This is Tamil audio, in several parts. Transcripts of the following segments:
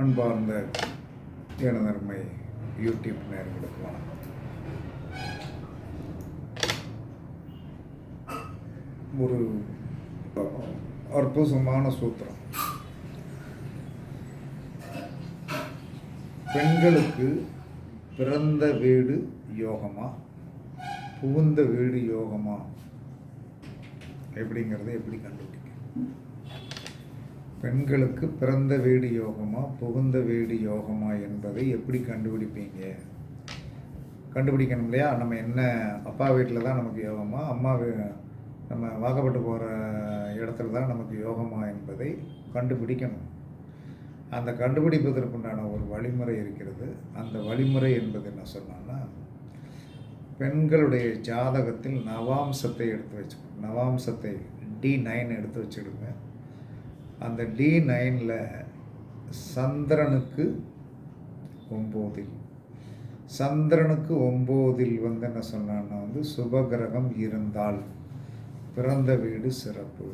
அன்பார்ந்த எனதர்மை யூடியூப் நேர்களுக்கு வணக்கம். ஒரு அற்புதமான சூத்திரம். பெண்களுக்கு பிறந்த வீடு யோகமா? புகுந்த வீடு யோகமா? எப்படிங்கிறத எப்படி கண்டுபிடிக்க? பெண்களுக்கு பிறந்த வீடு யோகமா புகுந்த வீடு யோகமா என்பதை எப்படி கண்டுபிடிப்பீங்க? கண்டுபிடிக்கணும் இல்லையா நம்ம என்ன அப்பா வீட்டில் தான் நமக்கு யோகமா அம்மா நம்ம வாக்கப்பட்டு போகிற இடத்துல தான் நமக்கு யோகமா என்பதை கண்டுபிடிக்கணும். அந்த கண்டுபிடிப்பதற்குண்டான ஒரு வழிமுறை இருக்கிறது. அந்த வழிமுறை என்பது என்ன சொன்னான்னா பெண்களுடைய ஜாதகத்தில் நவாம்சத்தை எடுத்து வச்சுக்கணும் நவாம்சத்தை டி நைன் எடுத்து வச்சுடுங்க. அந்த டி நைனில் சந்திரனுக்கு ஒம்போதில். சந்திரனுக்கு ஒம்போதில் வந்து என்ன சொன்னான்னா வந்து சுபகிரகம் இருந்தால் பிறந்த வீடு சிறப்பு.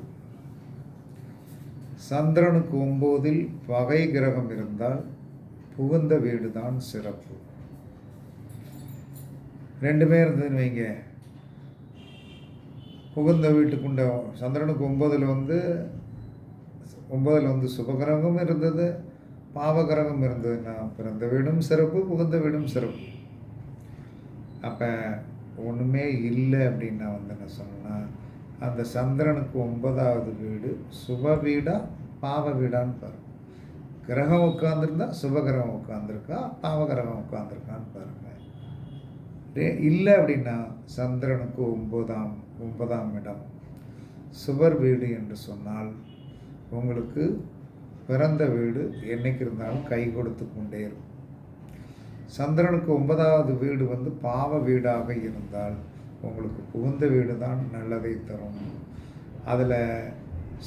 சந்திரனுக்கு ஒம்போதில் பகை கிரகம் இருந்தால் புகுந்த வீடு தான் சிறப்பு. ரெண்டுமே இருந்ததுன்னு வைங்க. புகுந்த வீட்டுக்குண்ட சந்திரனுக்கு ஒம்போதில் வந்து ஒன்பதில் வந்து சுபகிரகம் இருந்தது பாவகிரகம் இருந்ததுன்னா பிறந்த வீடும் சிறப்பு புகுந்த வீடும் சிறப்பு. அப்போ ஒன்றுமே இல்லை அப்படின்னா வந்து என்ன சொன்னால் அந்த சந்திரனுக்கு ஒன்பதாவது வீடு சுப வீடா பாவ வீடான்னு பாருங்க கிரகம் உட்காந்துருந்தா சுபகிரகம் உட்காந்துருக்கா பாவகிரகம் உட்காந்துருக்கான்னு பாருங்க. இல்லை அப்படின்னா சந்திரனுக்கு ஒன்பதாம் ஒன்பதாம் இடம். சுபர் வீடு என்று சொன்னால் உங்களுக்கு பிறந்த வீடு என்னைக்கு இருந்தாலும் கை கொடுத்து கொண்டே இருக்கும். சந்திரனுக்கு ஒன்பதாவது வீடு வந்து பாவ வீடாக இருந்தால் உங்களுக்கு புகுந்த வீடு தான் நல்லதை தரும். அதில்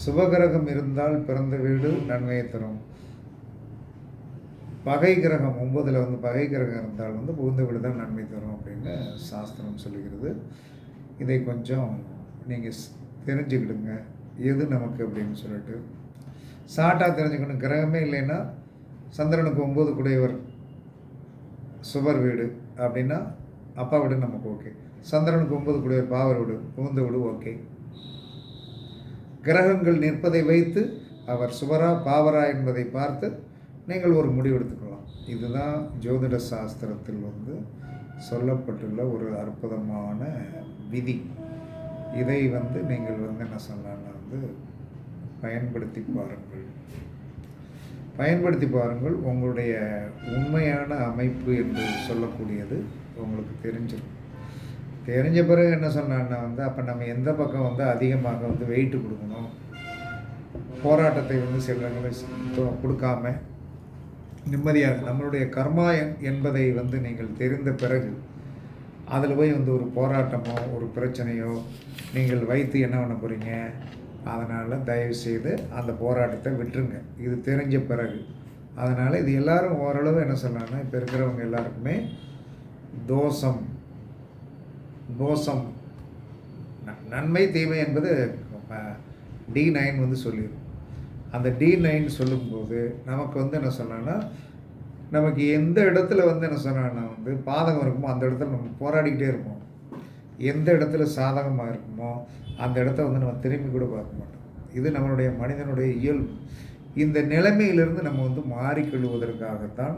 சுபகிரகம் இருந்தால் பிறந்த வீடு நன்மையை தரும். பகை கிரகம் ஒன்பதில் வந்து பகை கிரகம் இருந்தால் வந்து புகுந்த வீடு தான் நன்மை தரும் அப்படின்னு சாஸ்திரம் சொல்லுகிறது. இதை கொஞ்சம் நீங்கள் தெரிஞ்சுக்கிடுங்க. எது நமக்கு அப்படின்னு சொல்லிட்டு சாட்டாக தெரிஞ்சுக்கணும். கிரகமே இல்லைன்னா சந்திரனுக்கு ஒம்பது குடையவர் சுவர் வீடு அப்படின்னா அப்பா வீடு நமக்கு ஓகே. சந்திரனுக்கு ஒம்பது குடையவர் பாவர் வீடு புகுந்த வீடு ஓகே. கிரகங்கள் நிற்பதை வைத்து அவர் சுவரா பாவரா என்பதை பார்த்து நீங்கள் ஒரு முடிவு எடுத்துக்கலாம். இதுதான் ஜோதிட சாஸ்திரத்தில் வந்து சொல்லப்பட்டுள்ள ஒரு அற்புதமான விதி. இதை வந்து நீங்கள் வந்து என்ன சொல்லலாம் வந்து பயன்படுத்தி பாருங்கள். பயன்படுத்தி பாருங்கள் உங்களுடைய உண்மையான அமைப்பு என்று சொல்லக்கூடியது உங்களுக்கு தெரிஞ்சிடும் தெரிஞ்ச பிறகு என்ன சொன்னான்னா வந்து அப்போ நம்ம எந்த பக்கம் வந்து அதிகமாக வந்து வெயிட் கொடுக்கணும்? போராட்டத்தை வந்து சிலங்களை கொடுக்காம நிம்மதியாக நம்மளுடைய கர்மா என்பதை வந்து நீங்கள் தெரிந்த பிறகு அதில் போய் வந்து ஒரு போராட்டமோ ஒரு பிரச்சனையோ நீங்கள் வைத்து என்ன பண்ண போகிறீங்க அதனால் தயவுசெய்து அந்த போராட்டத்தை விட்டுருங்க. இது தெரிஞ்ச பிறகு. அதனால் இது எல்லாரும் ஓரளவு என்ன சொல்லலாம்னா இப்போ இருக்கிறவங்க எல்லாருக்குமே தோஷம் தோஷம் ந- நன்மை தீமை என்பது டி நைன் வந்து சொல்லிடும் அந்த டி நைன் சொல்லும்போது நமக்கு வந்து என்ன சொன்னோன்னா நமக்கு எந்த இடத்துல வந்து என்ன சொன்னா வந்து பாதகம் இருக்குமோ அந்த இடத்துல நம்ம போராடிக்கிட்டே இருப்போம். எந்த இடத்துல சாதகமாக இருக்குமோ அந்த இடத்த வந்து நம்ம திரும்பி கூட பார்க்க மாட்டோம். இது நம்மளுடைய மனிதனுடைய இயல்பு. இந்த நிலைமையிலிருந்து நம்ம வந்து மாறிக்கொள்வதற்காகத்தான்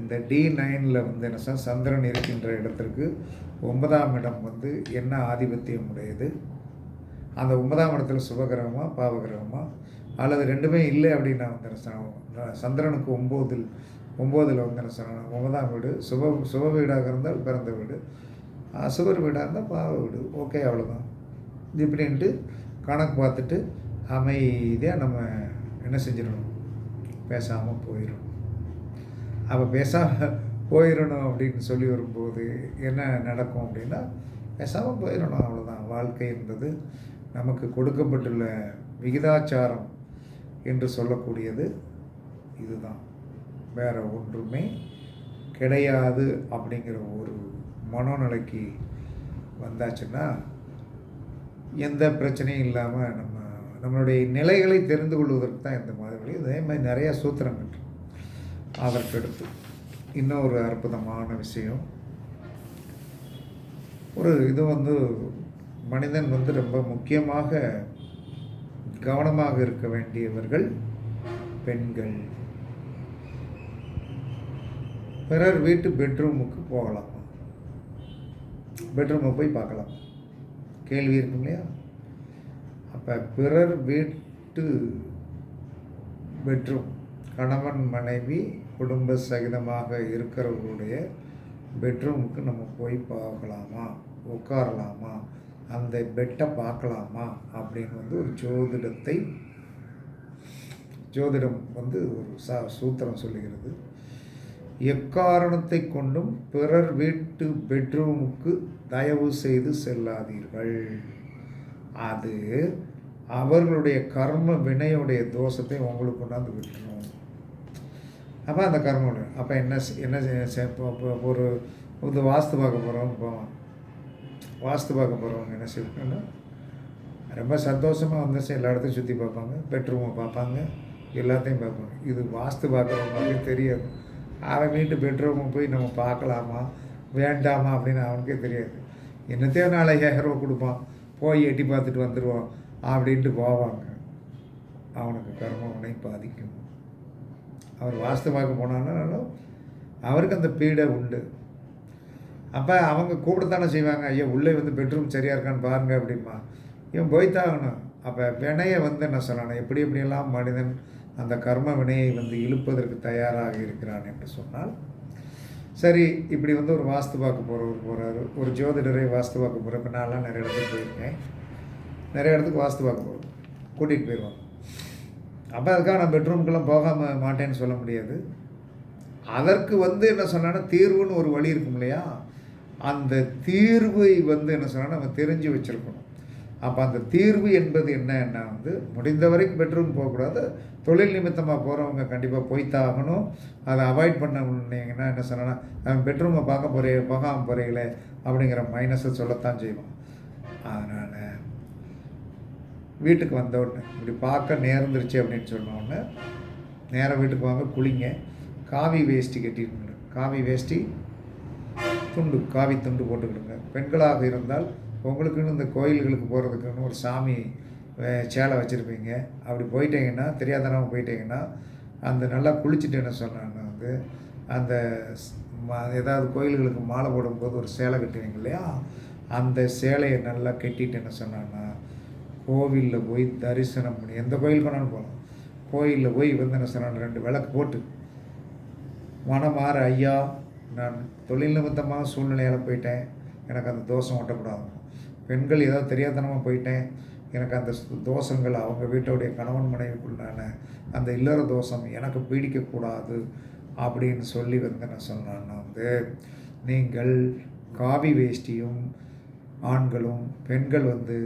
இந்த டி நைனில் வந்து என்ன சார் சந்திரன் இருக்கின்ற இடத்திற்கு ஒன்பதாம் இடம் வந்து என்ன ஆதிபத்தியம் உடையது? அந்த ஒன்பதாம் இடத்துல சுபகிரகமா பாவகிரகமா? அல்லது ரெண்டுமே இல்லை அப்படின்னா வந்து என்ன சந்திரனுக்கு ஒம்போதில் ஒம்போதில் வந்து என்ன சொல்லணும் ஒன்பதாம் வீடு சுப சுப வீடாக இருந்தால் பிறந்த வீடு. அசுபர் வீடாக இருந்தால் பாவ வீடு. ஓகே அவ்வளோதான் இப்படின்ட்டு கணக்கு பார்த்துட்டு அமைதியாக நம்ம என்ன செஞ்சிடணும்? பேசாமல் போயிடணும். அப்போ பேசாமல் போயிடணும் அப்படின்னு சொல்லி வரும்போது என்ன நடக்கும் அப்படின்னா பேசாமல் போயிடணும் அவ்வளோதான் வாழ்க்கை என்பது நமக்கு கொடுக்கப்பட்டுள்ள விகிதாச்சாரம் என்று சொல்லக்கூடியது இதுதான். வேறு ஒன்றுமே கிடையாது அப்படிங்கிற ஒரு மனோநிலைக்கு வந்தாச்சுன்னா எந்த பிரச்சனையும் இல்லாமல் நம்ம நம்மளுடைய நிலைகளை தெரிந்து கொள்வதற்கு தான் இந்த மாதிரி வழி. அதே மாதிரி நிறையா சூத்திரங்கள் இருக்கு. இன்னும் இன்னொரு அற்புதமான விஷயம் ஒரு இது வந்து மனிதன் வந்து ரொம்ப முக்கியமாக கவனமாக இருக்க வேண்டியவர்கள் பெண்கள் பிறர் வீட்டு பெட்ரூமுக்கு போகலாம் பெட்ரூமை போய் பார்க்கலாம். கேள்வி இருக்கும் இல்லையா? அப்போ பிறர் வீட்டு பெட்ரூம் கணவன் மனைவி குடும்ப சகிதமாக இருக்கிறவர்களுடைய பெட்ரூமுக்கு நம்ம போய் பார்க்கலாமா? உட்காரலாமா? அந்த பெட்டை பார்க்கலாமா? அப்படின்னு வந்து ஒரு ஜோதிடத்தை ஜோதிடம் வந்து ஒரு சா சூத்திரம் சொல்லுகிறது. எக்காரணத்தை கொண்டும் பிறர் வீட்டு பெட்ரூமுக்கு தயவு செய்து செல்லாதீர்கள். அது அவர்களுடைய கர்ம வினையுடைய தோஷத்தை உங்களுக்கு கொண்டாந்து விட்டுரும். அப்போ அந்த கர்ம அப்போ என்ன என்ன ஒரு வந்து வாஸ்து பார்க்க போகிறோம் போவோம் வாஸ்து பார்க்க போகிறவங்க என்ன செய்வாங்கன்னா ரொம்ப சந்தோஷமாக வந்து எல்லா இடத்தையும் சுற்றி பார்ப்பாங்க பெட்ரூமை பார்ப்பாங்க எல்லாத்தையும் பார்ப்பாங்க. இது வாஸ்து பார்க்குறவங்களுக்கு தெரியாது. அவன் வீட்டு பெட்ரூமுக்கு போய் நம்ம பார்க்கலாமா வேண்டாமா அப்படின்னு அவனுக்கே தெரியாது. என்னத்தையோ நாளை ஐயாயிரம் ரூபா கொடுப்பான் போய் எட்டி பார்த்துட்டு வந்துடுவோம் அப்படின்ட்டு போவாங்க. அவனுக்கு கர்மவினை பாதிக்கும். அவர் வாஸ்தவாக பார்க்க போனாலும் அவருக்கு அந்த பீடை உண்டு. அப்போ அவங்க கூப்பிடத்தானே செய்வாங்க ஐயா உள்ளே வந்து பெட்ரூம் சரியாக இருக்கான்னு பாருங்க அப்படிமா இவன் போய்த்தாகணும் அப்போ வினையை வந்து என்ன சொல்லணும்? எப்படி எப்படியெல்லாம் மனிதன் அந்த கர்ம வினையை வந்து இழுப்பதற்கு தயாராக இருக்கிறான் என்று சொன்னால் சரி இப்படி வந்து ஒரு வாஸ்து பார்க்க போகிறவர் போகிறாரு ஒரு ஜோதிடரை வாஸ்து பார்க்க போகிற இப்போ நான்லாம் நிறைய இடத்துக்கு போயிருக்கேன். நிறைய இடத்துக்கு வாஸ்து பார்க்க போகிறோம் கூட்டிகிட்டு போயிடுவாங்க அப்போ அதுக்காக நான் பெட்ரூம்க்கெல்லாம் போகாமல் மாட்டேன்னு சொல்ல முடியாது. அதற்கு வந்து என்ன சொன்னான்னா தீர்வுன்னு ஒரு வழி இருக்கும் இல்லையா? அந்த தீர்வை வந்து என்ன சொன்னால் நம்ம தெரிஞ்சு வச்சுருக்கணும். அப்போ அந்த தீர்வு என்பது என்னன்னா வந்து முடிந்த வரைக்கும் பெட்ரூம் போகக்கூடாது. தொழில் நிமித்தமாக போகிறவங்க கண்டிப்பாக போய்த்தாகணும். அதை அவாய்ட் பண்ணீங்கன்னா என்ன சொன்னா அவன் பெட்ரூமை பார்க்க போகிறே போகாமல் போகிறீங்களே அப்படிங்கிற மைனஸை சொல்லத்தான் செய்வோம் அதனால் வீட்டுக்கு வந்த உடனே இப்படி பார்க்க நேர்ந்துருச்சு அப்படின்னு சொன்னோடனே நேராக வீட்டுக்கு வாங்க குளிங்க. காவி வேஷ்டி கட்டிட்டு காவி வேஷ்டி துண்டு காவி துண்டு போட்டுக்கிடுங்க. பெண்களாக இருந்தால் உங்களுக்குன்னு இந்த கோயில்களுக்கு போகிறதுக்குன்னு ஒரு சாமி சேலை வச்சுருப்பீங்க. அப்படி போயிட்டீங்கன்னா தெரியாதனவங்க போயிட்டீங்கன்னா அந்த நல்லா குளிச்சுட்டு என்ன சொன்னாங்க வந்து அந்த ஸ்- ஏதாவது கோயில்களுக்கு மாலை போடும்போது ஒரு சேலை கட்டுவீங்க இல்லையா? அந்த சேலையை நல்லா கட்டிட்டு என்ன சொன்னான்னா கோவிலில் போய் தரிசனம் பண்ணி எந்த கோயில் கொண்டாலும் போகலாம் கோயிலில் போய் வந்து என்ன சொன்னான் ரெண்டு விளக்கு போட்டு மனமாற ஐயா நான் தொழில் நிமித்தமாக சூழ்நிலையால் போயிட்டேன். எனக்கு அந்த தோஷம் ஒட்டக்கூடாது. பெண்கள் ஏதோ தெரியாதனமாக போயிட்டேன். எனக்கு அந்த தோஷங்கள் அவங்க வீட்டோடைய கணவன் மனைவிக்குள்ளான அந்த இல்லற தோஷம் எனக்கு பீடிக்கக்கூடாது அப்படின்னு சொல்லி வந்து என்ன சொன்னான்னா வந்து நீங்கள் காவி வேஷ்டியும் ஆண்களும் பெண்கள் வந்து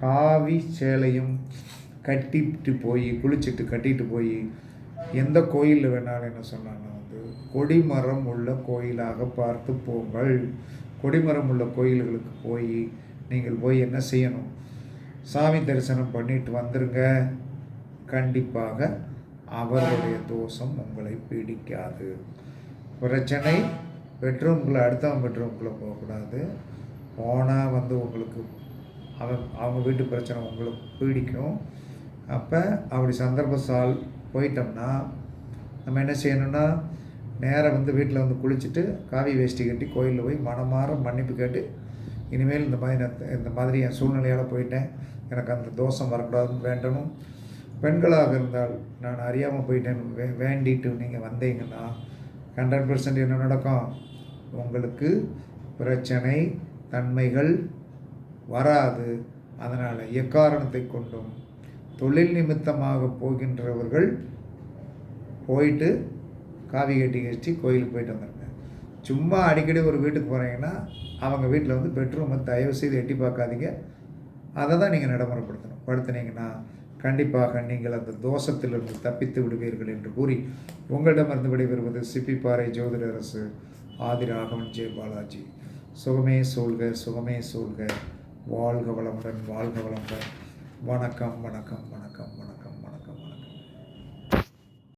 காவி சேலையும் கட்டிட்டு போய் குளிச்சுட்டு கட்டிட்டு போய் எந்த கோயிலில் வேணாலும் என்ன சொன்னாங்கன்னா வந்து கொடிமரம் உள்ள கோயிலாக பார்த்து போங்கள். கொடிமரம் உள்ள கோயில்களுக்கு போய் நீங்கள் போய் என்ன செய்யணும்? சாமி தரிசனம் பண்ணிட்டு வந்துருங்க. கண்டிப்பாக அவர்களுடைய தோஷம் உங்களை பிடிக்காது. பிரச்சனை பெட்ரூம்குள்ளே அடுத்தவன் பெட்ரூம்குள்ளே போகக்கூடாது. போனால் வந்து உங்களுக்கு அவன் அவங்க வீட்டு பிரச்சனை உங்களுக்கு பீடிக்கும். அப்போ அப்படி சந்தர்ப்பசால் போயிட்டோம்னா நம்ம என்ன செய்யணும்னா நேராக வந்து வீட்டில் வந்து குளிச்சுட்டு காவி வேஷ்டி கட்டி கோயிலில் போய் மனமாற மன்னிப்பு கேட்டு இனிமேல் இந்த மாதிரி நான் இந்த மாதிரி என் சூழ்நிலையால் போயிட்டேன். எனக்கு அந்த தோஷம் வரக்கூடாதுன்னு வேண்டணும். பெண்களாக இருந்தால் நான் அறியாமல் போயிட்டேன். வே வேண்டிட்டு நீங்கள் வந்தீங்கன்னா ஹண்ட்ரட் பர்சன்ட் என்ன நடக்கும்? உங்களுக்கு பிரச்சனை தன்மைகள் வராது. அதனால் எக்காரணத்தை கொண்டும் தொழில் நிமித்தமாக போகின்றவர்கள் போயிட்டு காவி கட்டி கழிச்சு கோயிலுக்கு போயிட்டு வந்துடுங்க சும்மா அடிக்கடி ஒரு வீட்டுக்கு போகிறீங்கன்னா அவங்க வீட்டில் வந்து பெட்ரூமை தயவு செய்து எட்டி பார்க்காதீங்க. அதை தான் நீங்கள் நடைமுறைப்படுத்தணும். படுத்துனீங்கன்னா கண்டிப்பாக நீங்கள் அந்த தோஷத்திலிருந்து தப்பித்து விடுவீர்கள் என்று கூறி உங்களிடமிருந்து விடைபெறுவது சிப்பிப்பாறை ஜோதிடரசு ஆதி ராகவன் ஜெய பாலாஜி. சுகமே சூழ்க சுகமே சூழ்க. வாழ்க வளமுடன் வாழ்க வளமுடன். வணக்கம் வணக்கம் வணக்கம் வணக்கம்.